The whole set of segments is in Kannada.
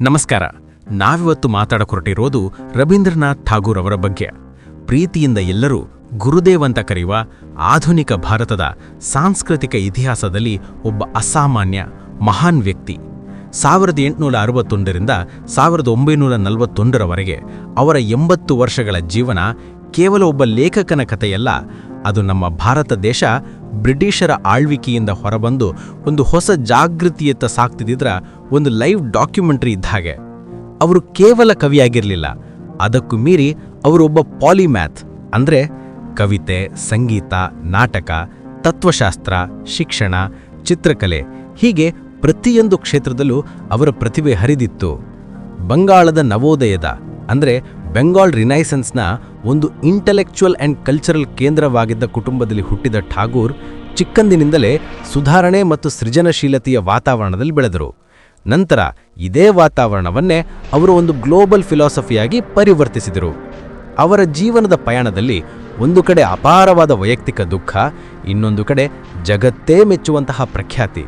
ನಮಸ್ಕಾರ. ನಾವಿವತ್ತು ಮಾತಾಡಕೊರಟಿರೋದು ರವೀಂದ್ರನಾಥ್ ಠಾಗೂರ್ ಅವರ ಬಗ್ಗೆ. ಪ್ರೀತಿಯಿಂದ ಎಲ್ಲರೂ ಗುರುದೇವ್ ಅಂತ ಕರೆಯುವ ಆಧುನಿಕ ಭಾರತದ ಸಾಂಸ್ಕೃತಿಕ ಇತಿಹಾಸದಲ್ಲಿ ಒಬ್ಬ ಅಸಾಮಾನ್ಯ, ಮಹಾನ್ ವ್ಯಕ್ತಿ. ಸಾವಿರದ ಎಂಟುನೂರ ಅರವತ್ತೊಂದರಿಂದ ಸಾವಿರದ ಒಂಬೈನೂರ ನಲವತ್ತೊಂದರವರೆಗೆ ಅವರ ಎಂಬತ್ತು ವರ್ಷಗಳ ಜೀವನ ಕೇವಲ ಒಬ್ಬ ಲೇಖಕನ ಕಥೆಯಲ್ಲ, ಅದು ನಮ್ಮ ಭಾರತ ದೇಶ ಬ್ರಿಟಿಷರ ಆಳ್ವಿಕೆಯಿಂದ ಹೊರಬಂದು ಒಂದು ಹೊಸ ಜಾಗೃತಿಯತ್ತ ಸಾಕ್ತಿದ್ದಿದ್ರ ಒಂದು ಲೈವ್ ಡಾಕ್ಯುಮೆಂಟ್ರಿ ಇದ್ದ ಹಾಗೆ. ಅವರು ಕೇವಲ ಕವಿಯಾಗಿರಲಿಲ್ಲ. ಅದಕ್ಕೂ ಮೀರಿ ಅವರೊಬ್ಬ ಪಾಲಿಮ್ಯಾಥ್, ಅಂದರೆ ಕವಿತೆ, ಸಂಗೀತ, ನಾಟಕ, ತತ್ವಶಾಸ್ತ್ರ, ಶಿಕ್ಷಣ, ಚಿತ್ರಕಲೆ ಹೀಗೆ ಪ್ರತಿಯೊಂದು ಕ್ಷೇತ್ರದಲ್ಲೂ ಅವರ ಪ್ರತಿಭೆ ಹರಿದಿತ್ತು. ಬಂಗಾಳದ ನವೋದಯದ, ಅಂದ್ರೆ ಬೆಂಗಾಲ್ ರಿನೈಸೆನ್ಸ್ನ ಒಂದು ಇಂಟೆಲೆಕ್ಚುವಲ್ ಆ್ಯಂಡ್ ಕಲ್ಚರಲ್ ಕೇಂದ್ರವಾಗಿದ್ದ ಕುಟುಂಬದಲ್ಲಿ ಹುಟ್ಟಿದ ಠಾಗೂರ್ ಚಿಕ್ಕಂದಿನಿಂದಲೇ ಸುಧಾರಣೆ ಮತ್ತು ಸೃಜನಶೀಲತೆಯ ವಾತಾವರಣದಲ್ಲಿ ಬೆಳೆದರು. ನಂತರ ಇದೇ ವಾತಾವರಣವನ್ನೇ ಅವರು ಒಂದು ಗ್ಲೋಬಲ್ ಫಿಲಾಸಫಿಯಾಗಿ ಪರಿವರ್ತಿಸಿದರು. ಅವರ ಜೀವನದ ಪಯಣದಲ್ಲಿ ಒಂದು ಕಡೆ ಅಪಾರವಾದ ವೈಯಕ್ತಿಕ ದುಃಖ, ಇನ್ನೊಂದು ಕಡೆ ಜಗತ್ತೇ ಮೆಚ್ಚುವಂತಹ ಪ್ರಖ್ಯಾತಿ.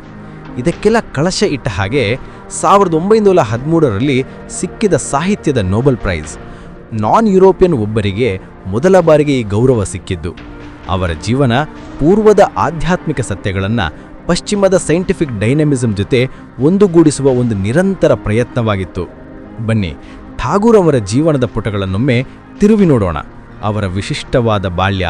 ಇದಕ್ಕೆಲ್ಲ ಕಳಶ ಇಟ್ಟ ಹಾಗೆ ಸಾವಿರದ ಒಂಬೈನೂರ ಹದಿಮೂರರಲ್ಲಿ ಸಿಕ್ಕಿದ ಸಾಹಿತ್ಯದ ನೋಬೆಲ್ ಪ್ರೈಸ್ ನಾನ್ ಯುರೋಪಿಯನ್ ಒಬ್ಬರಿಗೆ ಮೊದಲ ಬಾರಿಗೆ ಈ ಗೌರವ ಸಿಕ್ಕಿದ್ದು. ಅವರ ಜೀವನ ಪೂರ್ವದ ಆಧ್ಯಾತ್ಮಿಕ ಸತ್ಯಗಳನ್ನು ಪಶ್ಚಿಮದ ಸೈಂಟಿಫಿಕ್ ಡೈನಮಿಸಮ್ ಜೊತೆ ಒಂದುಗೂಡಿಸುವ ಒಂದು ನಿರಂತರ ಪ್ರಯತ್ನವಾಗಿತ್ತು. ಬನ್ನಿ, ಠಾಗೂರ್ ಅವರ ಜೀವನದ ಪುಟಗಳನ್ನೊಮ್ಮೆ ತಿರುವಿ ನೋಡೋಣ. ಅವರ ವಿಶಿಷ್ಟವಾದ ಬಾಲ್ಯ,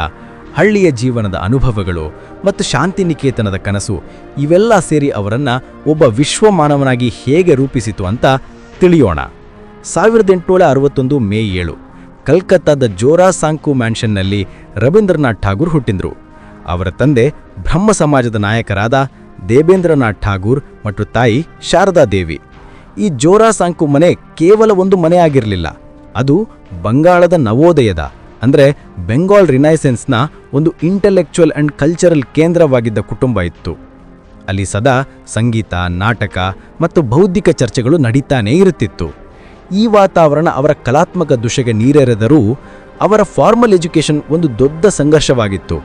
ಹಳ್ಳಿಯ ಜೀವನದ ಅನುಭವಗಳು ಮತ್ತು ಶಾಂತಿನಿಕೇತನದ ಕನಸು ಇವೆಲ್ಲ ಸೇರಿ ಅವರನ್ನು ಒಬ್ಬ ವಿಶ್ವಮಾನವನಾಗಿ ಹೇಗೆ ರೂಪಿಸಿತು ಅಂತ ತಿಳಿಯೋಣ. ಸಾವಿರದ ಎಂಟುನೂರ ಅರವತ್ತೊಂದು ಮೇ ಏಳು, ಕಲ್ಕತ್ತಾದ ಜೋರಾ ಸಾಂಕು ಮ್ಯಾನ್ಷನ್ನಲ್ಲಿ ರವೀಂದ್ರನಾಥ್ ಠಾಗೂರ್ ಹುಟ್ಟಿದ್ರು. ಅವರ ತಂದೆ ಬ್ರಹ್ಮ ಸಮಾಜದ ನಾಯಕರಾದ ದೇವೇಂದ್ರನಾಥ್ ಠಾಗೂರ್ ಮತ್ತು ತಾಯಿ ಶಾರದಾ ದೇವಿ. ಈ ಜೋರಾ ಸಾಂಕು ಮನೆ ಕೇವಲ ಒಂದು ಮನೆ ಆಗಿರಲಿಲ್ಲ ಅದು ಬಂಗಾಳದ ನವೋದಯದ, ಅಂದರೆ ಬೆಂಗಾಲ್ ರಿನೈಸೆನ್ಸ್ನ ಒಂದು ಇಂಟೆಲೆಕ್ಚುವಲ್ ಆ್ಯಂಡ್ ಕಲ್ಚರಲ್ ಕೇಂದ್ರವಾಗಿದ್ದ ಕುಟುಂಬ ಇತ್ತು. ಅಲ್ಲಿ ಸದಾ ಸಂಗೀತ, ನಾಟಕ ಮತ್ತು ಬೌದ್ಧಿಕ ಚರ್ಚೆಗಳು ನಡೀತಾನೇ ಇರುತ್ತಿತ್ತು. ಈ ವಾತಾವರಣ ಅವರ ಕಲಾತ್ಮಕ ದುಷೆಗೆ ನೀರೆರೆದರೂ ಅವರ ಫಾರ್ಮಲ್ ಎಜುಕೇಷನ್ ಒಂದು ದೊಡ್ಡ ಸಂಘರ್ಷವಾಗಿತ್ತು.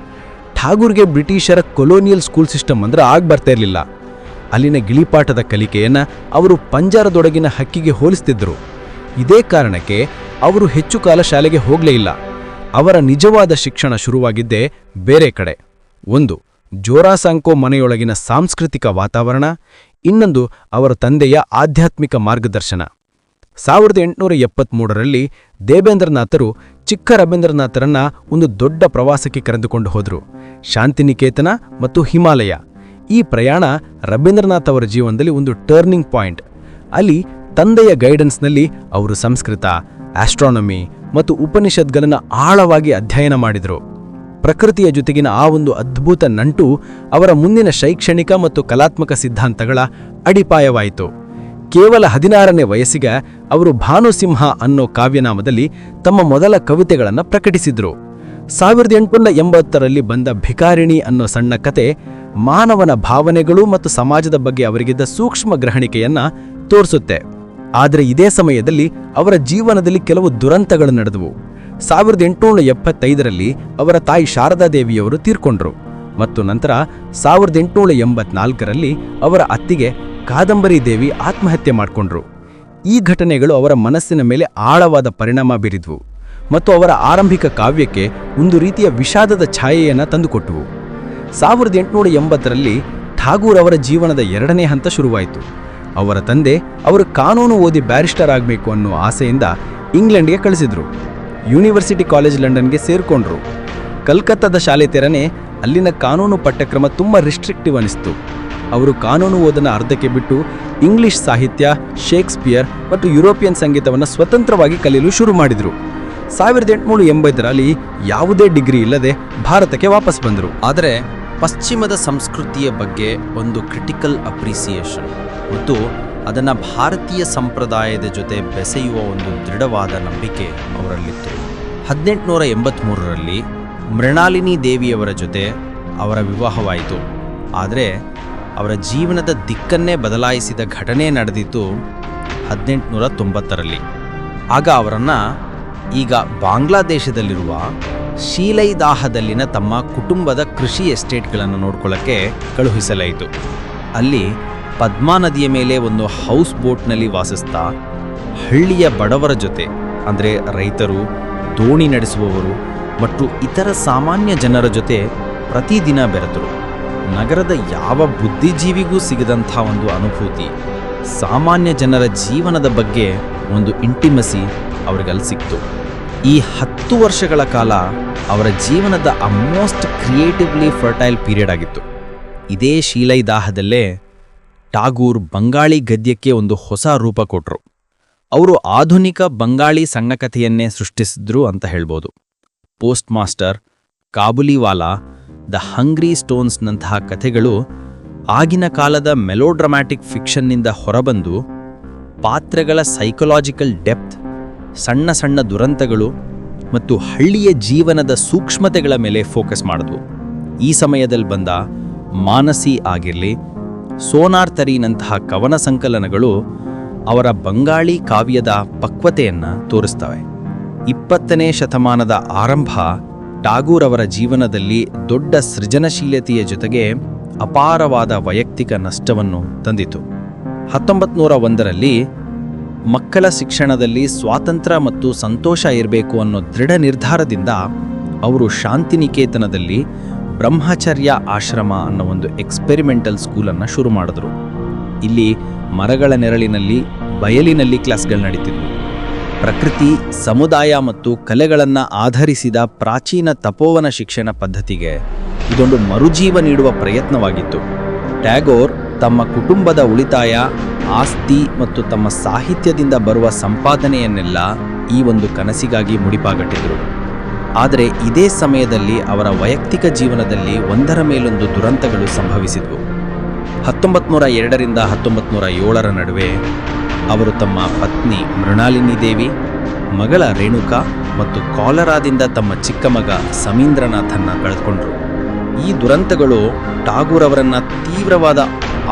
ಠಾಗೂರ್ಗೆ ಬ್ರಿಟಿಷರ ಕೊಲೋನಿಯಲ್ ಸ್ಕೂಲ್ ಸಿಸ್ಟಮ್ ಅಂದ್ರೆ ಆಗ ಬರ್ತಾ ಇರಲಿಲ್ಲ. ಅಲ್ಲಿನ ಗಿಳಿಪಾಠದ ಕಲಿಕೆಯನ್ನು ಅವರು ಪಂಜಾರದೊಡಗಿನ ಹಕ್ಕಿಗೆ ಹೋಲಿಸ್ತಿದ್ದರು ಇದೇ ಕಾರಣಕ್ಕೆ ಅವರು ಹೆಚ್ಚು ಕಾಲ ಶಾಲೆಗೆ ಹೋಗಲೇ ಇಲ್ಲ. ಅವರ ನಿಜವಾದ ಶಿಕ್ಷಣ ಶುರುವಾಗಿದ್ದೇ ಬೇರೆ ಕಡೆ. ಒಂದು, ಜೋರಾಸಾಂಕೋ ಮನೆಯೊಳಗಿನ ಸಾಂಸ್ಕೃತಿಕ ವಾತಾವರಣ. ಇನ್ನೊಂದು, ಅವರ ತಂದೆಯ ಆಧ್ಯಾತ್ಮಿಕ ಮಾರ್ಗದರ್ಶನ. ಸಾವಿರದ ಎಂಟುನೂರ ಎಪ್ಪತ್ಮೂರರಲ್ಲಿ ದೇಬೇಂದ್ರನಾಥರು ಚಿಕ್ಕ ರವೀಂದ್ರನಾಥರನ್ನ ಒಂದು ದೊಡ್ಡ ಪ್ರವಾಸಕ್ಕೆ ಕರೆದುಕೊಂಡು ಹೋದರು. ಶಾಂತಿನಿಕೇತನ ಮತ್ತು ಹಿಮಾಲಯ. ಈ ಪ್ರಯಾಣ ರವೀಂದ್ರನಾಥ್ ಅವರ ಜೀವನದಲ್ಲಿ ಒಂದು ಟರ್ನಿಂಗ್ ಪಾಯಿಂಟ್ ಅಲ್ಲಿ ತಂದೆಯ ಗೈಡೆನ್ಸ್ನಲ್ಲಿ ಅವರು ಸಂಸ್ಕೃತ ಆಸ್ಟ್ರಾನಮಿ ಮತ್ತು ಉಪನಿಷತ್ಗಳನ್ನು ಆಳವಾಗಿ ಅಧ್ಯಯನ ಮಾಡಿದರು. ಪ್ರಕೃತಿಯ ಜೊತೆಗಿನ ಆ ಒಂದು ಅದ್ಭುತ ನಂಟು ಅವರ ಮುಂದಿನ ಶೈಕ್ಷಣಿಕ ಮತ್ತು ಕಲಾತ್ಮಕ ಸಿದ್ಧಾಂತಗಳ ಅಡಿಪಾಯವಾಯಿತು. ಕೇವಲ ಹದಿನಾರನೇ ವಯಸ್ಸಿಗೆ ಅವರು ಭಾನುಸಿಂಹ ಅನ್ನೋ ಕಾವ್ಯನಾಮದಲ್ಲಿ ತಮ್ಮ ಮೊದಲ ಕವಿತೆಗಳನ್ನು ಪ್ರಕಟಿಸಿದ್ರು. ಸಾವಿರದ ಎಂಟುನೂರ ಎಂಬತ್ತರಲ್ಲಿ ಬಂದ ಭಿಕಾರಿಣಿ ಅನ್ನೋ ಸಣ್ಣ ಕತೆ ಮಾನವನ ಭಾವನೆಗಳು ಮತ್ತು ಸಮಾಜದ ಬಗ್ಗೆ ಅವರಿಗಿದ್ದ ಸೂಕ್ಷ್ಮ ಗ್ರಹಣಿಕೆಯನ್ನ ತೋರಿಸುತ್ತೆ. ಆದರೆ ಇದೇ ಸಮಯದಲ್ಲಿ ಅವರ ಜೀವನದಲ್ಲಿ ಕೆಲವು ದುರಂತಗಳು ನಡೆದವು. ಸಾವಿರದ ಎಂಟುನೂರ ಎಪ್ಪತ್ತೈದರಲ್ಲಿ ಅವರ ತಾಯಿ ಶಾರದಾದೇವಿಯವರು ತೀರ್ಕೊಂಡ್ರು. ಮತ್ತು ನಂತರ ಸಾವಿರದ ಎಂಟುನೂರ ಎಂಬತ್ನಾಲ್ಕರಲ್ಲಿ ಅವರ ಅತ್ತಿಗೆ ಕಾದಂಬರಿ ದೇವಿ ಆತ್ಮಹತ್ಯೆ ಮಾಡಿಕೊಂಡ್ರು. ಈ ಘಟನೆಗಳು ಅವರ ಮನಸ್ಸಿನ ಮೇಲೆ ಆಳವಾದ ಪರಿಣಾಮ ಬೀರಿದ್ವು ಮತ್ತು ಅವರ ಆರಂಭಿಕ ಕಾವ್ಯಕ್ಕೆ ಒಂದು ರೀತಿಯ ವಿಷಾದದ ಛಾಯೆಯನ್ನು ತಂದುಕೊಟ್ಟವು. ಸಾವಿರದ ಎಂಟುನೂರ ಎಂಬತ್ತರಲ್ಲಿ ಠಾಗೂರ್ ಅವರ ಜೀವನದ ಎರಡನೇ ಹಂತ ಶುರುವಾಯಿತು. ಅವರ ತಂದೆ, ಅವರು ಕಾನೂನು ಓದಿ ಬ್ಯಾರಿಸ್ಟರ್ ಆಗಬೇಕು ಅನ್ನೋ ಆಸೆಯಿಂದ ಇಂಗ್ಲೆಂಡ್ಗೆ ಕಳಿಸಿದರು. ಯೂನಿವರ್ಸಿಟಿ ಕಾಲೇಜ್ ಲಂಡನ್ಗೆ ಸೇರಿಕೊಂಡ್ರು. ಕಲ್ಕತ್ತಾದ ಶಾಲೆ ತೆರನೆ ಅಲ್ಲಿನ ಕಾನೂನು ಪಠ್ಯಕ್ರಮ ತುಂಬ ರಿಸ್ಟ್ರಿಕ್ಟಿವ್ ಅನಿಸ್ತು. ಅವರು ಕಾನೂನು ಓದನ ಅರ್ಧಕ್ಕೆ ಬಿಟ್ಟು ಇಂಗ್ಲಿಷ್ ಸಾಹಿತ್ಯ, ಶೇಕ್ಸ್ಪಿಯರ್ ಮತ್ತು ಯುರೋಪಿಯನ್ ಸಂಗೀತವನ್ನು ಸ್ವತಂತ್ರವಾಗಿ ಕಲಿಯಲು ಶುರು ಮಾಡಿದರು. ಸಾವಿರದ ಎಂಟುನೂರ ಎಂಬತ್ತರಲ್ಲಿ ಯಾವುದೇ ಡಿಗ್ರಿ ಇಲ್ಲದೆ ಭಾರತಕ್ಕೆ ವಾಪಸ್ ಬಂದರು. ಆದರೆ ಪಶ್ಚಿಮದ ಸಂಸ್ಕೃತಿಯ ಬಗ್ಗೆ ಒಂದು ಕ್ರಿಟಿಕಲ್ ಅಪ್ರಿಸಿಯೇಷನ್ ಮತ್ತು ಅದನ್ನು ಭಾರತೀಯ ಸಂಪ್ರದಾಯದ ಜೊತೆ ಬೆಸೆಯುವ ಒಂದು ದೃಢವಾದ ನಂಬಿಕೆ ಅವರಲ್ಲಿತ್ತು. ಹದಿನೆಂಟುನೂರ ಎಂಬತ್ತ್ಮೂರರಲ್ಲಿ ಮೃಣಾಲಿನಿ ದೇವಿಯವರ ಜೊತೆ ಅವರ ವಿವಾಹವಾಯಿತು. ಆದರೆ ಅವರ ಜೀವನದ ದಿಕ್ಕನ್ನೇ ಬದಲಾಯಿಸಿದ ಘಟನೆ ನಡೆದಿತ್ತು ಹದಿನೆಂಟುನೂರ ತೊಂಬತ್ತರಲ್ಲಿ ಆಗ ಅವರನ್ನು ಈಗ ಬಾಂಗ್ಲಾದೇಶದಲ್ಲಿರುವ ಶೀಲೈದಾಹದಲ್ಲಿನ ತಮ್ಮ ಕುಟುಂಬದ ಕೃಷಿ ಎಸ್ಟೇಟ್ಗಳನ್ನು ನೋಡ್ಕೊಳ್ಳೋಕ್ಕೆ ಕಳುಹಿಸಲಾಯಿತು. ಅಲ್ಲಿ ಪದ್ಮಾ ನದಿಯ ಮೇಲೆ ಒಂದು ಹೌಸ್ ಬೋಟ್ನಲ್ಲಿ ವಾಸಿಸ್ತಾ ಹಳ್ಳಿಯ ಬಡವರ ಜೊತೆ, ಅಂದರೆ ರೈತರು, ದೋಣಿ ನಡೆಸುವವರು ಮತ್ತು ಇತರ ಸಾಮಾನ್ಯ ಜನರ ಜೊತೆ ಪ್ರತಿದಿನ ಬೆರೆತರು. ನಗರದ ಯಾವ ಬುದ್ಧಿಜೀವಿಗೂ ಸಿಗದಂಥ ಒಂದು ಅನುಭೂತಿ, ಸಾಮಾನ್ಯ ಜನರ ಜೀವನದ ಬಗ್ಗೆ ಒಂದು ಇಂಟಿಮಸಿ ಅವರಿಗಲ್ಲಿ ಸಿಕ್ತು. ಈ ಹತ್ತು ವರ್ಷಗಳ ಕಾಲ ಅವರ ಜೀವನದ ಅಮೋಸ್ಟ್ ಕ್ರಿಯೇಟಿವ್ಲಿ ಫರ್ಟೈಲ್ ಪೀರಿಯಡ್ ಆಗಿತ್ತು. ಇದೇ ಶೀಲೈದಾಹದಲ್ಲೇ ಟಾಗೂರ್ ಬಂಗಾಳಿ ಗದ್ಯಕ್ಕೆ ಒಂದು ಹೊಸ ರೂಪ ಕೊಟ್ಟರು ಅವರು ಆಧುನಿಕ ಬಂಗಾಳಿ ಸಣ್ಣಕಥೆಯನ್ನೇ ಸೃಷ್ಟಿಸಿದ್ರು ಅಂತ ಹೇಳ್ಬೋದು. Post master Kabuliwala the hungry ಸ್ಟೋನ್ಸ್ನಂತಹ ಕಥೆಗಳು ಆಗಿನ ಕಾಲದ ಮೆಲೋಡ್ರಮ್ಯಾಟಿಕ್ ಫಿಕ್ಷನ್ನಿಂದ ಹೊರಬಂದು ಪಾತ್ರಗಳ ಸೈಕಲಾಜಿಕಲ್ ಡೆಪ್ತ್, ಸಣ್ಣ ಸಣ್ಣ ದುರಂತಗಳು ಮತ್ತು ಹಳ್ಳಿಯ ಜೀವನದ ಸೂಕ್ಷ್ಮತೆಗಳ ಮೇಲೆ ಫೋಕಸ್ ಮಾಡಿದ್ವು. ಈ ಸಮಯದಲ್ಲಿ ಬಂದ ಮಾನಸಿ ಆಗಿರಲಿ ಸೋನಾರ್ತರಿನಂತಹ ಕವನ ಸಂಕಲನಗಳು ಅವರ ಬಂಗಾಳಿ ಕಾವ್ಯದ ಪಕ್ವತೆಯನ್ನು ತೋರಿಸ್ತವೆ. ಇಪ್ಪತ್ತನೇ ಶತಮಾನದ ಆರಂಭ ಟಾಗೂರ್ ಅವರ ಜೀವನದಲ್ಲಿ ದೊಡ್ಡ ಸೃಜನಶೀಲತೆಯ ಜೊತೆಗೆ ಅಪಾರವಾದ ವೈಯಕ್ತಿಕ ನಷ್ಟವನ್ನು ತಂದಿತು. ಹತ್ತೊಂಬತ್ತು ನೂರ ಒಂದರಲ್ಲಿ ಮಕ್ಕಳ ಶಿಕ್ಷಣದಲ್ಲಿ ಸ್ವಾತಂತ್ರ್ಯ ಮತ್ತು ಸಂತೋಷ ಇರಬೇಕು ಅನ್ನೋ ದೃಢ ನಿರ್ಧಾರದಿಂದ ಅವರು ಶಾಂತಿನಿಕೇತನದಲ್ಲಿ ಬ್ರಹ್ಮಚರ್ಯ ಆಶ್ರಮ ಅನ್ನೋ ಒಂದು ಎಕ್ಸ್ಪೆರಿಮೆಂಟಲ್ ಸ್ಕೂಲನ್ನು ಶುರು ಮಾಡಿದ್ರು. ಇಲ್ಲಿ ಮರಗಳ ನೆರಳಿನಲ್ಲಿ ಬಯಲಿನಲ್ಲಿ ಕ್ಲಾಸ್ಗಳು ನಡೀತಿದ್ವು. ಪ್ರಕೃತಿ, ಸಮುದಾಯ ಮತ್ತು ಕಲೆಗಳನ್ನು ಆಧರಿಸಿದ ಪ್ರಾಚೀನ ತಪೋವನ ಶಿಕ್ಷಣ ಪದ್ಧತಿಗೆ ಇದೊಂದು ಮರುಜೀವ ನೀಡುವ ಪ್ರಯತ್ನವಾಗಿತ್ತು. ಟ್ಯಾಗೋರ್ ತಮ್ಮ ಕುಟುಂಬದ ಉಳಿತಾಯ, ಆಸ್ತಿ ಮತ್ತು ತಮ್ಮ ಸಾಹಿತ್ಯದಿಂದ ಬರುವ ಸಂಪಾದನೆಯನ್ನೆಲ್ಲ ಈ ಒಂದು ಕನಸಿಗಾಗಿ ಮುಡಿಪಾಗಟ್ಟಿದ್ರು. ಆದರೆ ಇದೇ ಸಮಯದಲ್ಲಿ ಅವರ ವೈಯಕ್ತಿಕ ಜೀವನದಲ್ಲಿ ಒಂದರ ಮೇಲೊಂದು ದುರಂತಗಳು ಸಂಭವಿಸಿದವು. ಹತ್ತೊಂಬತ್ತು ನೂರ ಎರಡರಿಂದ ಹತ್ತೊಂಬತ್ತು ನೂರ ಏಳರ ನಡುವೆ ಅವರು ತಮ್ಮ ಪತ್ನಿ ಮೃಣಾಲಿನಿ ದೇವಿ, ಮಗಳ ರೇಣುಕಾ ಮತ್ತು ಕಾಲರಾದಿಂದ ತಮ್ಮ ಚಿಕ್ಕ ಮಗ ಸಮೀಂದ್ರನಾಥನ್ನ ಕಳೆದುಕೊಂಡರು. ಈ ದುರಂತಗಳು ಟಾಗೂರ್ ಅವರನ್ನ ತೀವ್ರವಾದ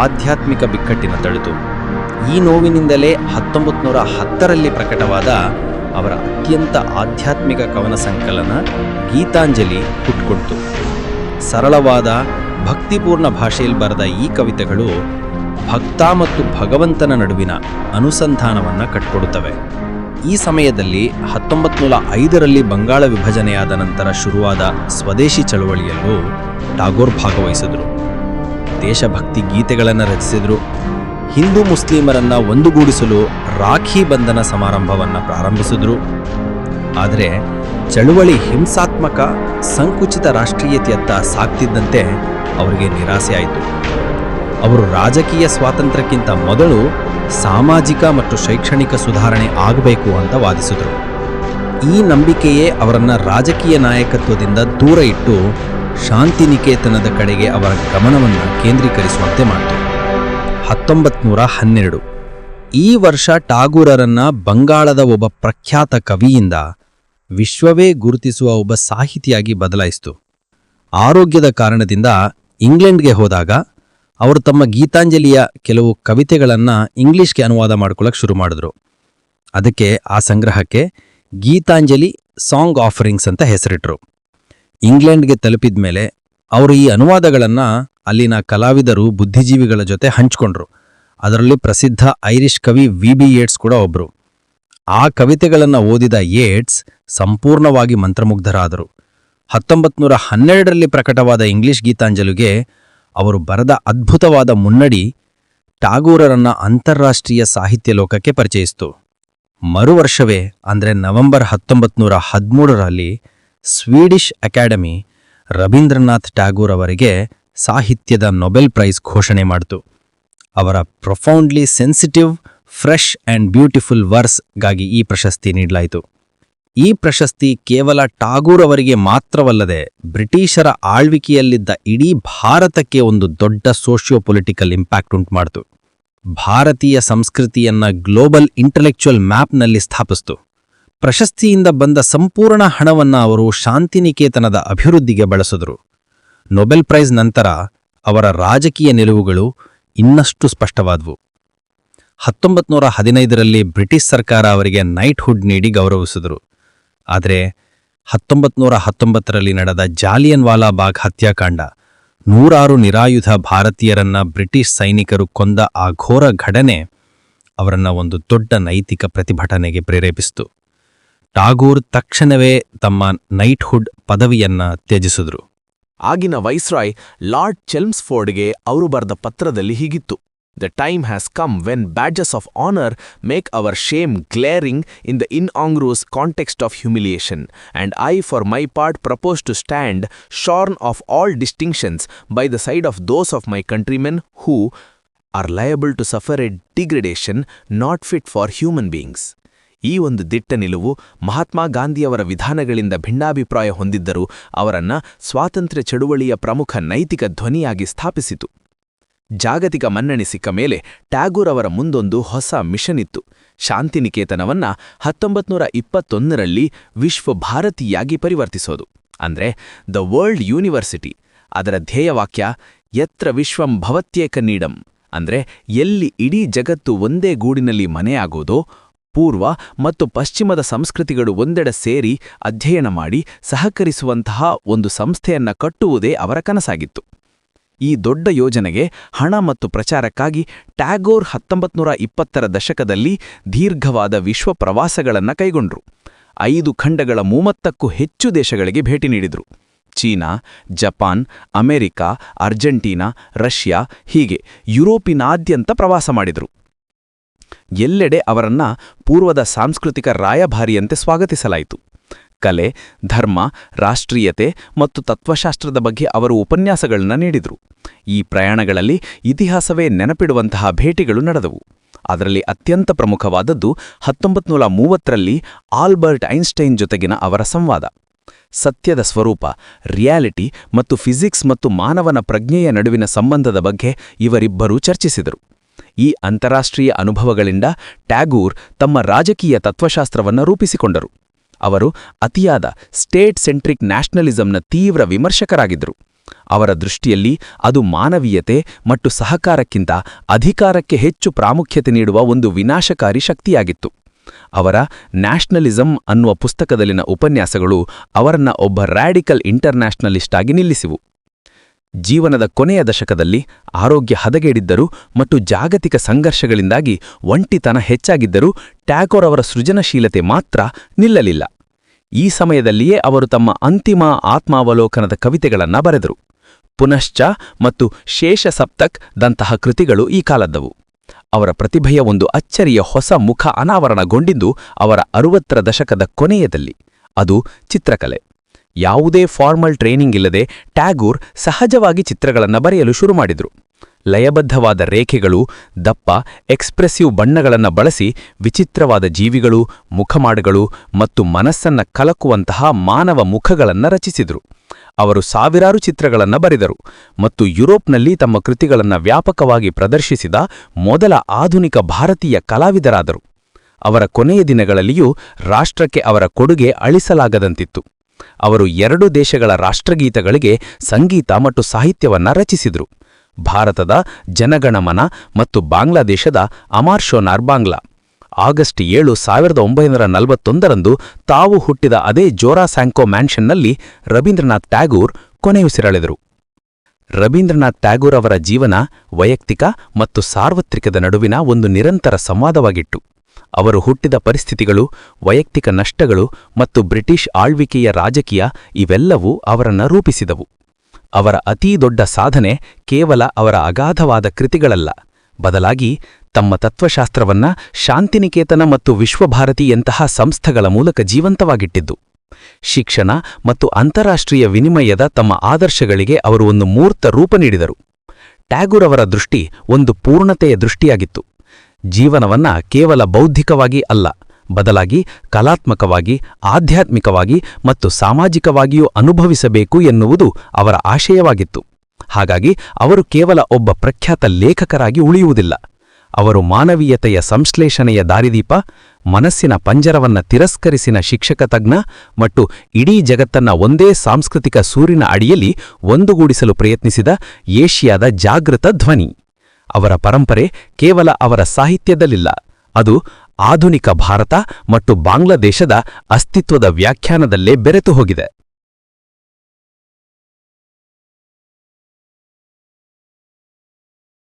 ಆಧ್ಯಾತ್ಮಿಕ ಬಿಕ್ಕಟ್ಟಿನ ತಳೆದು, ಈ ನೋವಿನಿಂದಲೇ ಹತ್ತೊಂಬತ್ತು ನೂರ ಹತ್ತರಲ್ಲಿ ಪ್ರಕಟವಾದ ಅವರ ಅತ್ಯಂತ ಆಧ್ಯಾತ್ಮಿಕ ಕವನ ಸಂಕಲನ ಗೀತಾಂಜಲಿ ಹುಟ್ಕೊಡ್ತು. ಸರಳವಾದ, ಭಕ್ತಿಪೂರ್ಣ ಭಾಷೆಯಲ್ಲಿ ಬರೆದ ಈ ಕವಿತೆಗಳು ಭಕ್ತ ಮತ್ತು ಭಗವಂತನ ನಡುವಿನ ಅನುಸಂಧಾನವನ್ನು ಕಟ್ಕೊಡುತ್ತವೆ. ಈ ಸಮಯದಲ್ಲಿ ಹತ್ತೊಂಬತ್ತು ನೂರ ಐದರಲ್ಲಿ ಬಂಗಾಳ ವಿಭಜನೆಯಾದ ನಂತರ ಶುರುವಾದ ಸ್ವದೇಶಿ ಚಳವಳಿಯಲ್ಲೂ ಟಾಗೋರ್ ಭಾಗವಹಿಸಿದರು. ದೇಶಭಕ್ತಿ ಗೀತೆಗಳನ್ನು ರಚಿಸಿದರು. ಹಿಂದೂ ಮುಸ್ಲಿಮರನ್ನು ಒಂದುಗೂಡಿಸಲು ರಾಖಿ ಬಂಧನ ಸಮಾರಂಭವನ್ನು ಪ್ರಾರಂಭಿಸಿದರು. ಆದರೆ ಚಳುವಳಿ ಹಿಂಸಾತ್ಮಕ, ಸಂಕುಚಿತ ರಾಷ್ಟ್ರೀಯತೆಯತ್ತ ಸಾಗ್ತಿದ್ದಂತೆ ಅವರಿಗೆ ನಿರಾಸೆ ಆಯಿತು. ಅವರು ರಾಜಕೀಯ ಸ್ವಾತಂತ್ರ್ಯಕ್ಕಿಂತ ಮೊದಲು ಸಾಮಾಜಿಕ ಮತ್ತು ಶೈಕ್ಷಣಿಕ ಸುಧಾರಣೆ ಆಗಬೇಕು ಅಂತ ವಾದಿಸಿದರು. ಈ ನಂಬಿಕೆಯೇ ಅವರನ್ನು ರಾಜಕೀಯ ನಾಯಕತ್ವದಿಂದ ದೂರ ಇಟ್ಟು ಶಾಂತಿನಿಕೇತನದ ಕಡೆಗೆ ಅವರ ಗಮನವನ್ನು ಕೇಂದ್ರೀಕರಿಸುವಂತೆ ಮಾಡಿತು. ಹತ್ತೊಂಬತ್ತು ನೂರ ಹನ್ನೆರಡು. ಈ ವರ್ಷ ಟಾಗೂರರನ್ನು ಬಂಗಾಳದ ಒಬ್ಬ ಪ್ರಖ್ಯಾತ ಕವಿಯಿಂದ ವಿಶ್ವವೇ ಗುರುತಿಸುವ ಒಬ್ಬ ಸಾಹಿತಿಯಾಗಿ ಬದಲಾಯಿಸಿತು. ಆರೋಗ್ಯದ ಕಾರಣದಿಂದ ಇಂಗ್ಲೆಂಡ್ಗೆ ಹೋದಾಗ ಅವರು ತಮ್ಮ ಗೀತಾಂಜಲಿಯ ಕೆಲವು ಕವಿತೆಗಳನ್ನು ಇಂಗ್ಲಿಷ್ಗೆ ಅನುವಾದ ಮಾಡ್ಕೊಳ್ಳೋಕೆ ಶುರು ಮಾಡಿದ್ರು. ಅದಕ್ಕೆ ಆ ಸಂಗ್ರಹಕ್ಕೆ ಗೀತಾಂಜಲಿ ಸಾಂಗ್ ಆಫರಿಂಗ್ಸ್ ಅಂತ ಹೆಸರಿಟ್ರು. ಇಂಗ್ಲೆಂಡ್ಗೆ ತಲುಪಿದ ಮೇಲೆ ಅವರು ಈ ಅನುವಾದಗಳನ್ನು ಅಲ್ಲಿನ ಕಲಾವಿದರು, ಬುದ್ಧಿಜೀವಿಗಳ ಜೊತೆ ಹಂಚಿಕೊಂಡ್ರು. ಅದರಲ್ಲಿ ಪ್ರಸಿದ್ಧ ಐರಿಷ್ ಕವಿ ವಿ ಬಿ ಯೇಟ್ಸ್ ಕೂಡ ಒಬ್ಬರು ಆ ಕವಿತೆಗಳನ್ನು ಓದಿದ ಯೇಟ್ಸ್ ಸಂಪೂರ್ಣವಾಗಿ ಮಂತ್ರಮುಗ್ಧರಾದರು. ಹತ್ತೊಂಬತ್ತು ನೂರ ಹನ್ನೆರಡರಲ್ಲಿ ಪ್ರಕಟವಾದ ಇಂಗ್ಲಿಷ್ ಗೀತಾಂಜಲಿಗೆ ಅವರು ಬರೆದ ಅದ್ಭುತವಾದ ಮುನ್ನಡಿ ಟಾಗೂರರನ್ನ ಅಂತಾರಾಷ್ಟ್ರೀಯ ಸಾಹಿತ್ಯ ಲೋಕಕ್ಕೆ ಪರಿಚಯಿಸಿತು. ಮರುವರ್ಷವೇ ಅಂದರೆ ನವೆಂಬರ್ ಹತ್ತೊಂಬತ್ತು ನೂರ ಹದಿಮೂರರಲ್ಲಿ ಸ್ವೀಡಿಷ್ ಅಕಾಡೆಮಿ ರವೀಂದ್ರನಾಥ್ ಟ್ಯಾಗೂರ್ ಅವರಿಗೆ ಸಾಹಿತ್ಯದ ನೊಬೆಲ್ ಪ್ರೈಸ್ ಘೋಷಣೆ ಮಾಡಿತು. ಅವರ profoundly sensitive fresh and beautiful ವರ್ಸ್ಗಾಗಿ ಈ ಪ್ರಶಸ್ತಿ ನೀಡಲಾಯಿತು. ಈ ಪ್ರಶಸ್ತಿ ಕೇವಲ ಟಾಗೂರ್ ಅವರಿಗೆ ಮಾತ್ರವಲ್ಲದೆ ಬ್ರಿಟಿಷರ ಆಳ್ವಿಕೆಯಲ್ಲಿದ್ದ ಇಡೀ ಭಾರತಕ್ಕೆ ಒಂದು ದೊಡ್ಡ ಸೋಷಿಯೋ ಪೊಲಿಟಿಕಲ್ ಇಂಪ್ಯಾಕ್ಟ್ ಉಂಟುಮಾಡಿತು. ಭಾರತೀಯ ಸಂಸ್ಕೃತಿಯನ್ನ ಗ್ಲೋಬಲ್ ಇಂಟೆಲೆಕ್ಚುಯಲ್ ಮ್ಯಾಪ್ನಲ್ಲಿ ಸ್ಥಾಪಿಸ್ತು. ಪ್ರಶಸ್ತಿಯಿಂದ ಬಂದ ಸಂಪೂರ್ಣ ಹಣವನ್ನು ಅವರು ಶಾಂತಿನಿಕೇತನದ ಅಭಿವೃದ್ಧಿಗೆ ಬಳಸಿದ್ರು. ನೊಬೆಲ್ ಪ್ರೈಸ್ ನಂತರ ಅವರ ರಾಜಕೀಯ ನಿಲುವುಗಳು ಇನ್ನಷ್ಟು ಸ್ಪಷ್ಟವಾದವು. ಹತ್ತೊಂಬತ್ತು ನೂರ ಹದಿನೈದರಲ್ಲಿ ಬ್ರಿಟಿಷ್ ಸರ್ಕಾರ ಅವರಿಗೆ ನೈಟ್ಹುಡ್ ನೀಡಿ ಗೌರವಿಸಿದರು. ಆದರೆ ಹತ್ತೊಂಬತ್ತು ನೂರ ಹತ್ತೊಂಬತ್ತರಲ್ಲಿ ನಡೆದ ಜಾಲಿಯನ್ ವಾಲಾಬಾಗ್ ಹತ್ಯಾಕಾಂಡ, ನೂರಾರು ನಿರಾಯುಧ ಭಾರತೀಯರನ್ನ ಬ್ರಿಟಿಷ್ ಸೈನಿಕರು ಕೊಂದ ಆ ಘೋರ ಘಟನೆ ಅವರನ್ನ ಒಂದು ದೊಡ್ಡ ನೈತಿಕ ಪ್ರತಿಭಟನೆಗೆ ಪ್ರೇರೇಪಿಸಿತು. ಟಾಗೂರ್ ತಕ್ಷಣವೇ ತಮ್ಮ ನೈಟ್ಹುಡ್ ಪದವಿಯನ್ನ ತ್ಯಜಿಸಿದ್ರು. ಆಗಿನ ವೈಸ್ರಾಯ್ ಲಾರ್ಡ್ ಚೆಲ್ಮ್ಸ್ಫೋರ್ಡ್ಗೆ ಅವರು ಬರೆದ ಪತ್ರದಲ್ಲಿ ಹೀಗಿತ್ತು. the time has come when badges of honour make our shame glaring in the incongruous context of humiliation and I for my part propose to stand shorn of all distinctions by the side of those of my countrymen who are liable to suffer a degradation not fit for human beings ಈ ಒಂದು ದಿಟ್ಟ ನಿಲುವು ಮಹಾತ್ಮ ಗಾಂಧಿಯವರ ವಿಧಾನಗಳಿಂದ ಭಿನ್ನಾಭಿಪ್ರಾಯ ಹೊಂದಿದ್ದರೂ ಅವರನ್ನ ಸ್ವಾತಂತ್ರ್ಯ ಚಳುವಳಿಯ ಪ್ರಮುಖ ನೈತಿಕ ಧ್ವನಿಯಾಗಿ ಸ್ಥಾಪಿಸಿತು ಜಾಗತಿಕ ಮನ್ನಣೆ ಸಿಕ್ಕ ಮೇಲೆ ಟ್ಯಾಗೂರ್ ಅವರ ಮುಂದೊಂದು ಹೊಸ ಮಿಷನ್ ಇತ್ತು. ಶಾಂತಿನಿಕೇತನವನ್ನ ಹತ್ತೊಂಬತ್ನೂರ ಇಪ್ಪತ್ತೊಂದರಲ್ಲಿ ವಿಶ್ವ ಭಾರತಿಯಾಗಿ ಪರಿವರ್ತಿಸೋದು. ಅಂದ್ರೆ, ದ ವರ್ಲ್ಡ್ ಯೂನಿವರ್ಸಿಟಿ. ಅದರ ಧ್ಯೇಯವಾಕ್ಯ ಎತ್ರ ವಿಶ್ವಂ ಭವತ್ಯೇಕ ನೀಡಂ ಅಂದ್ರೆ, ಎಲ್ಲಿ ಇಡೀ ಜಗತ್ತು ಒಂದೇ ಗೂಡಿನಲ್ಲಿ ಮನೆಯಾಗೋದೋ ಪೂರ್ವ ಮತ್ತು ಪಶ್ಚಿಮದ ಸಂಸ್ಕೃತಿಗಳು ಒಂದೆಡೆ ಸೇರಿ ಅಧ್ಯಯನ ಮಾಡಿ ಸಹಕರಿಸುವಂತಹ ಒಂದು ಸಂಸ್ಥೆಯನ್ನ ಕಟ್ಟುವುದೇ ಅವರ ಕನಸಾಗಿತ್ತು. ಈ ದೊಡ್ಡ ಯೋಜನೆಗೆ ಹಣ ಮತ್ತು ಪ್ರಚಾರಕ್ಕಾಗಿ ಟ್ಯಾಗೋರ್ ಹತ್ತೊಂಬತ್ನೂರ ಇಪ್ಪತ್ತರ ದಶಕದಲ್ಲಿ ದೀರ್ಘವಾದ ವಿಶ್ವ ಪ್ರವಾಸಗಳನ್ನು ಕೈಗೊಂಡ್ರು. ಐದು ಖಂಡಗಳ ಮೂವತ್ತಕ್ಕೂ ಹೆಚ್ಚು ದೇಶಗಳಿಗೆ ಭೇಟಿ ನೀಡಿದರು. China, Japan, America, Argentina, Russia ಹೀಗೆ ಯುರೋಪಿನಾದ್ಯಂತ ಪ್ರವಾಸ ಮಾಡಿದರು. ಎಲ್ಲೆಡೆ ಅವರನ್ನ ಪೂರ್ವದ ಸಾಂಸ್ಕೃತಿಕ ರಾಯಭಾರಿಯಂತೆ ಸ್ವಾಗತಿಸಲಾಯಿತು. ಕಲೆ, ಧರ್ಮ, ರಾಷ್ಟ್ರೀಯತೆ ಮತ್ತು ತತ್ವಶಾಸ್ತ್ರದ ಬಗ್ಗೆ ಅವರು ಉಪನ್ಯಾಸಗಳನ್ನು ನೀಡಿದರು. ಈ ಪ್ರಯಾಣಗಳಲ್ಲಿ ಇತಿಹಾಸವೇ ನೆನಪಿಡುವಂತಹ ಭೇಟಿಗಳು ನಡೆದವು. ಅದರಲ್ಲಿ ಅತ್ಯಂತ ಪ್ರಮುಖವಾದದ್ದು ಹತ್ತೊಂಬತ್ನೂರ ಮೂವತ್ತರಲ್ಲಿ ಆಲ್ಬರ್ಟ್ ಐನ್ಸ್ಟೈನ್ ಜೊತೆಗಿನ ಅವರ ಸಂವಾದ. ಸತ್ಯದ ಸ್ವರೂಪ, ರಿಯಾಲಿಟಿ ಮತ್ತು ಫಿಸಿಕ್ಸ್ ಮತ್ತು ಮಾನವನ ಪ್ರಜ್ಞೆಯ ನಡುವಿನ ಸಂಬಂಧದ ಬಗ್ಗೆ ಇವರಿಬ್ಬರೂ ಚರ್ಚಿಸಿದರು. ಈ ಅಂತಾರಾಷ್ಟ್ರೀಯ ಅನುಭವಗಳಿಂದ ಟ್ಯಾಗೂರ್ ತಮ್ಮ ರಾಜಕೀಯ ತತ್ವಶಾಸ್ತ್ರವನ್ನು ರೂಪಿಸಿಕೊಂಡರು. ಅವರು ಅತಿಯಾದ ಸ್ಟೇಟ್ ಸೆಂಟ್ರಿಕ್ ನ್ಯಾಷನಲಿಸಂನ ತೀವ್ರ ವಿಮರ್ಶಕರಾಗಿದ್ದರು. ಅವರ ದೃಷ್ಟಿಯಲ್ಲಿ ಅದು ಮಾನವೀಯತೆ ಮತ್ತು ಸಹಕಾರಕ್ಕಿಂತ ಅಧಿಕಾರಕ್ಕೆ ಹೆಚ್ಚು ಪ್ರಾಮುಖ್ಯತೆ ನೀಡುವ ಒಂದು ವಿನಾಶಕಾರಿ ಶಕ್ತಿಯಾಗಿತ್ತು. ಅವರ ನ್ಯಾಷನಲಿಸಂ ಅನ್ನುವ ಪುಸ್ತಕದಲ್ಲಿನ ಉಪನ್ಯಾಸಗಳು ಅವರನ್ನ ಒಬ್ಬ ರ್ಯಾಡಿಕಲ್ ಇಂಟರ್ನ್ಯಾಷನಲಿಸ್ಟ್ ಆಗಿ ನಿಲ್ಲಿಸಿವು. ಜೀವನದ ಕೊನೆಯ ದಶಕದಲ್ಲಿ ಆರೋಗ್ಯ ಹದಗೆಡಿದ್ದರು ಮತ್ತು ಜಾಗತಿಕ ಸಂಘರ್ಷಗಳಿಂದಾಗಿ ಒಂಟಿತನ ಹೆಚ್ಚಾಗಿದ್ದರೂ ಟ್ಯಾಗೋರ್ ಅವರ ಸೃಜನಶೀಲತೆ ಮಾತ್ರ ನಿಲ್ಲಲಿಲ್ಲ. ಈ ಸಮಯದಲ್ಲಿಯೇ ಅವರು ತಮ್ಮ ಅಂತಿಮ ಆತ್ಮಾವಲೋಕನದ ಕವಿತೆಗಳನ್ನು ಬರೆದರು. ಪುನಶ್ಚ ಮತ್ತು ಶೇಷ ಸಪ್ತಕ್ ದಂತಹ ಕೃತಿಗಳು ಈ ಕಾಲದ್ದವು. ಅವರ ಪ್ರತಿಭೆಯ ಒಂದು ಅಚ್ಚರಿಯ ಹೊಸ ಮುಖ ಅನಾವರಣಗೊಂಡಿದ್ದು ಅವರ ಅರುವತ್ತರ ದಶಕದ ಕೊನೆಯದಲ್ಲಿ. ಅದು ಚಿತ್ರಕಲೆ. ಯಾವುದೇ ಫಾರ್ಮಲ್ ಟ್ರೈನಿಂಗ್ ಇಲ್ಲದೆ ಟ್ಯಾಗೂರ್ ಸಹಜವಾಗಿ ಚಿತ್ರಗಳನ್ನು ಬರೆಯಲು ಶುರು ಮಾಡಿದ್ರು. ಲಯಬದ್ಧವಾದ ರೇಖೆಗಳು, ದಪ್ಪ ಎಕ್ಸ್ಪ್ರೆಸಿವ್ ಬಣ್ಣಗಳನ್ನು ಬಳಸಿ ವಿಚಿತ್ರವಾದ ಜೀವಿಗಳು, ಮುಖಮಾಡುಗಳು ಮತ್ತು ಮನಸ್ಸನ್ನ ಕಲಕುವಂತಹ ಮಾನವ ಮುಖಗಳನ್ನು ರಚಿಸಿದರು. ಅವರು ಸಾವಿರಾರು ಚಿತ್ರಗಳನ್ನು ಬರೆದರು ಮತ್ತು ಯುರೋಪ್ನಲ್ಲಿ ತಮ್ಮ ಕೃತಿಗಳನ್ನು ವ್ಯಾಪಕವಾಗಿ ಪ್ರದರ್ಶಿಸಿದ ಮೊದಲ ಆಧುನಿಕ ಭಾರತೀಯ ಕಲಾವಿದರಾದರು. ಅವರ ಕೊನೆಯ ದಿನಗಳಲ್ಲಿಯೂ ರಾಷ್ಟ್ರಕ್ಕೆ ಅವರ ಕೊಡುಗೆ ಅಳಿಸಲಾಗದಂತಿತ್ತು. ಅವರು ಎರಡು ದೇಶಗಳ ರಾಷ್ಟ್ರಗೀತಗಳಿಗೆ ಸಂಗೀತ ಮತ್ತು ಸಾಹಿತ್ಯವನ್ನ ರಚಿಸಿದರು. ಭಾರತದ ಜನಗಣಮನ ಮತ್ತು ಬಾಂಗ್ಲಾದೇಶದ ಅಮಾರ್ ಶೋನಾರ್ ಬಾಂಗ್ಲಾ. ಆಗಸ್ಟ್ ಏಳು ಸಾವಿರದ ಒಂಬೈನೂರ ನಲವತ್ತೊಂದರಂದು ತಾವು ಹುಟ್ಟಿದ ಅದೇ ಜೋರಾ ಸ್ಯಾಂಕೋ ಮ್ಯಾನ್ಷನ್ನಲ್ಲಿ ರವೀಂದ್ರನಾಥ್ ಟ್ಯಾಗೂರ್ ಕೊನೆಯುಸಿರಳೆದರು ರವೀಂದ್ರನಾಥ್ ಟ್ಯಾಗೂರ್ ಅವರ ಜೀವನ ವೈಯಕ್ತಿಕ ಮತ್ತು ಸಾರ್ವತ್ರಿಕದ ನಡುವಿನ ಒಂದು ನಿರಂತರ ಸಂವಾದವಾಗಿತ್ತು. ಅವರು ಹುಟ್ಟಿದ ಪರಿಸ್ಥಿತಿಗಳು, ವೈಯಕ್ತಿಕ ನಷ್ಟಗಳು ಮತ್ತು ಬ್ರಿಟಿಷ್ ಆಳ್ವಿಕೆಯ ರಾಜಕೀಯ ಇವೆಲ್ಲವೂ ಅವರನ್ನ ರೂಪಿಸಿದವು. ಅವರ ಅತೀ ದೊಡ್ಡ ಸಾಧನೆ ಕೇವಲ ಅವರ ಅಗಾಧವಾದ ಕೃತಿಗಳಲ್ಲ. ಬದಲಾಗಿ ತಮ್ಮ ತತ್ವಶಾಸ್ತ್ರವನ್ನ ಶಾಂತಿನಿಕೇತನ ಮತ್ತು ವಿಶ್ವಭಾರತಿಯಂತಹ ಸಂಸ್ಥೆಗಳ ಮೂಲಕ ಜೀವಂತವಾಗಿಟ್ಟಿದ್ದು. ಶಿಕ್ಷಣ ಮತ್ತು ಅಂತಾರಾಷ್ಟ್ರೀಯ ವಿನಿಮಯದ ತಮ್ಮ ಆದರ್ಶಗಳಿಗೆ ಅವರು ಒಂದು ಮೂರ್ತ ರೂಪ ನೀಡಿದರು. ಟ್ಯಾಗೂರ್ ಅವರ ದೃಷ್ಟಿ ಒಂದು ಪೂರ್ಣತೆಯ ದೃಷ್ಟಿಯಾಗಿತ್ತು. ಜೀವನವನ್ನ ಕೇವಲ ಬೌದ್ಧಿಕವಾಗಿ ಅಲ್ಲ, ಬದಲಾಗಿ ಕಲಾತ್ಮಕವಾಗಿ, ಆಧ್ಯಾತ್ಮಿಕವಾಗಿ ಮತ್ತು ಸಾಮಾಜಿಕವಾಗಿಯೂ ಅನುಭವಿಸಬೇಕು ಎನ್ನುವುದು ಅವರ ಆಶಯವಾಗಿತ್ತು. ಹಾಗಾಗಿ ಅವರು ಕೇವಲ ಒಬ್ಬ ಪ್ರಖ್ಯಾತ ಲೇಖಕರಾಗಿ ಉಳಿಯುವುದಿಲ್ಲ. ಅವರು ಮಾನವೀಯತೆಯ ಸಂಶ್ಲೇಷಣೆಯ ದಾರಿದೀಪ, ಮನಸ್ಸಿನ ಪಂಜರವನ್ನ ತಿರಸ್ಕರಿಸಿನ ಶಿಕ್ಷಕ ತಜ್ಞ ಮತ್ತು ಇಡೀ ಜಗತ್ತನ್ನ ಒಂದೇ ಸಾಂಸ್ಕೃತಿಕ ಸೂರಿನ ಅಡಿಯಲ್ಲಿ ಒಂದುಗೂಡಿಸಲು ಪ್ರಯತ್ನಿಸಿದ ಏಷ್ಯಾದ ಜಾಗೃತ ಧ್ವನಿ. ಅವರ ಪರಂಪರೆ ಕೇವಲ ಅವರ ಸಾಹಿತ್ಯದಲ್ಲಿಲ್ಲ. ಅದು ಆಧುನಿಕ ಭಾರತ ಮತ್ತು ಬಾಂಗ್ಲಾದೇಶದ ಅಸ್ತಿತ್ವದ ವ್ಯಾಖ್ಯಾನದಲ್ಲೇ ಬೆರೆತು ಹೋಗಿದೆ.